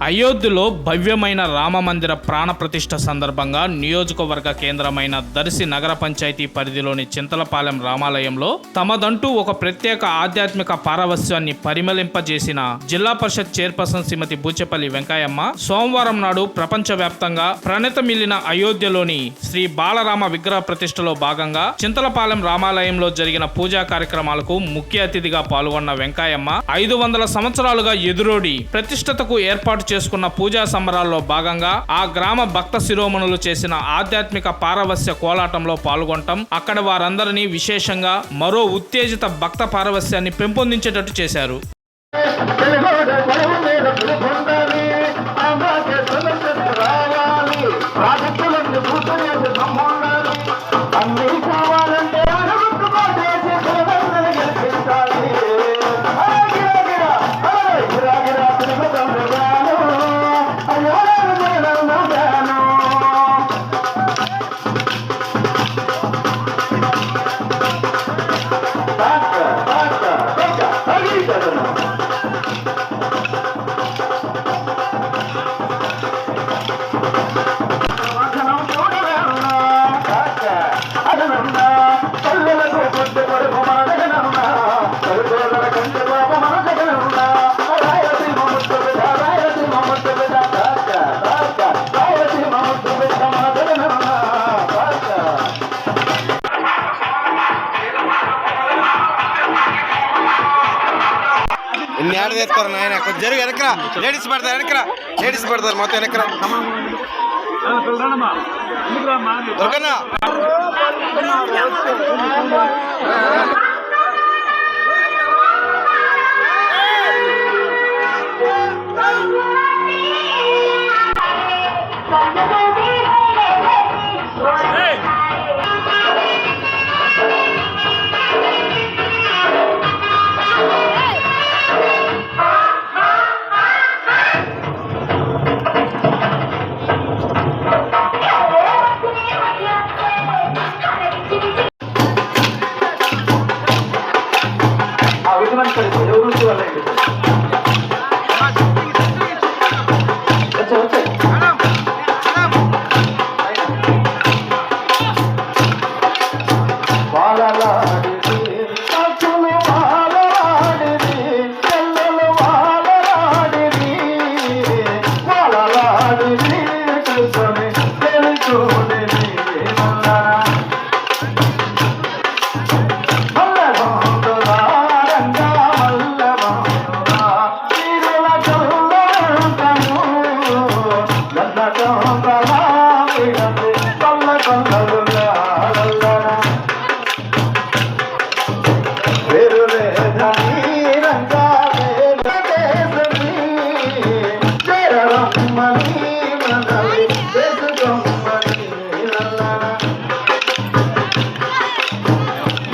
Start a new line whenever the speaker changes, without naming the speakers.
అయోధ్యలో భవ్యమైన రామమందిర ప్రాణ ప్రతిష్ఠ సందర్భంగా నియోజకవర్గ కేంద్రమైన దర్శి నగర పంచాయతీ పరిధిలోని చింతలపాలెం రామాలయంలో తమదంటూ ఒక ప్రత్యేక ఆధ్యాత్మిక పారవస్యాన్ని పరిమళింపజేసిన జిల్లా పరిషత్ చైర్పర్సన్ శ్రీమతి బూచెపల్లి వెంకయ్యమ్మ సోమవారం నాడు ప్రపంచవ్యాప్తంగా ప్రణితమిల్లిన అయోధ్యలోని శ్రీ బాలరామ విగ్రహ ప్రతిష్టలో భాగంగా చింతలపాలెం రామాలయంలో జరిగిన పూజా కార్యక్రమాలకు ముఖ్య అతిథిగా పాల్గొన్న వెంకయ్యమ్మ ఐదు వందల సంవత్సరాలుగా ఎదురోడి ప్రతిష్టతకు ఏర్పాటు చేసుకున్న పూజా సంబరాల్లో భాగంగా ఆ గ్రామ భక్త శిరోమణులు చేసిన ఆధ్యాత్మిక పారవస్య కోలాటంలో పాల్గొనటం అక్కడ వారందరినీ విశేషంగా మరో ఉత్తేజిత భక్త పారవస్యాన్ని పెంపొందించేటట్టు చేశారు.
తెలుగోడ
ఏడ తెస్తారు నాయన. కొంచెం జరుగు వెనకరా లేడీస్ పడతారు వెనకరా లేడీస్ పడతారు మొత్తం వెనకరా దొరకన్నా মালা